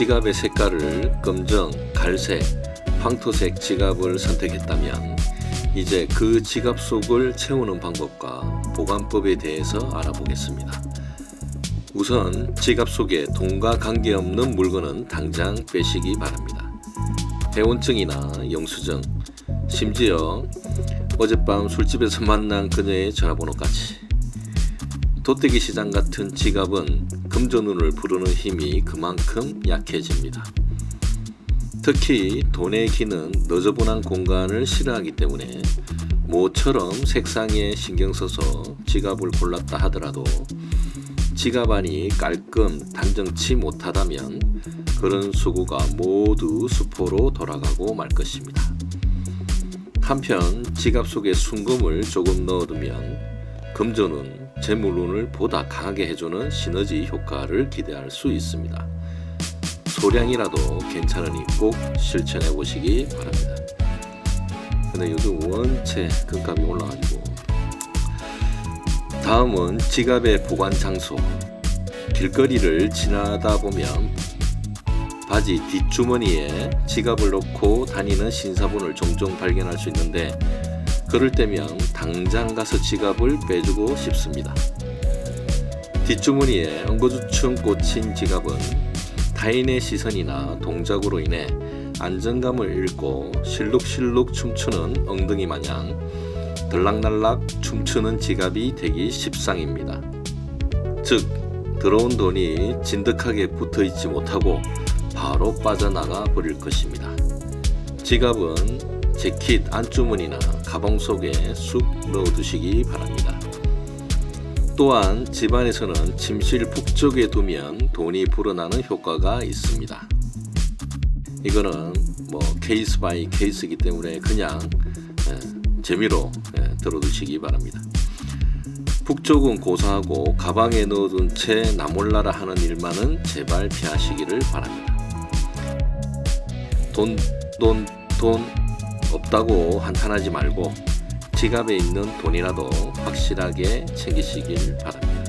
지갑의 색깔을 검정, 갈색, 황토색 지갑을 선택했다면 이제 그 지갑 속을 채우는 방법과 보관법에 대해서 알아보겠습니다. 우선 지갑 속에 돈과 관계없는 물건은 당장 빼시기 바랍니다. 회원증이나 영수증, 심지어 어젯밤 술집에서 만난 그녀의 전화번호까지 돗대기 시장 같은 지갑은 금전운을 부르는 힘이 그만큼 약해집니다. 특히 돈의 기는 너저분한 공간을 싫어하기 때문에 모처럼 색상에 신경 써서 지갑을 골랐다 하더라도 지갑 안이 깔끔 단정치 못하다면 그런 수구가 모두 수포로 돌아가고 말 것입니다. 한편 지갑 속에 순금을 조금 넣어두면 금전운, 재물운을 보다 강하게 해주는 시너지 효과를 기대할 수 있습니다. 소량이라도 괜찮으니 꼭 실천해 보시기 바랍니다. 근데 요즘 원체 금값이 올라가지고 다음은 지갑의 보관 장소. 길거리를 지나다 보면 바지 뒷주머니에 지갑을 넣고 다니는 신사분을 종종 발견할 수 있는데 그럴 때면 당장 가서 지갑을 빼주고 싶습니다. 뒷주머니에 엉거주춤 꽂힌 지갑은 타인의 시선이나 동작으로 인해 안정감을 잃고 실룩실룩 춤추는 엉덩이 마냥 들락날락 춤추는 지갑이 되기 십상입니다. 즉 들어온 돈이 진득하게 붙어 있지 못하고 바로 빠져나가 버릴 것입니다. 지갑은 재킷 안주머니나 가방 속에 쑥 넣어두시기 바랍니다. 또한 집안에서는 침실 북쪽에 두면 돈이 불어나는 효과가 있습니다. 이거는 뭐 케이스 바이 케이스이기 때문에 그냥 예, 재미로 예, 들어두시기 바랍니다. 북쪽은 고사하고 가방에 넣어둔 채 나몰라라 하는 일만은 제발 피하시기를 바랍니다. 돈, 돈, 돈 없다고 한탄하지 말고 지갑에 있는 돈이라도 확실하게 챙기시길 바랍니다.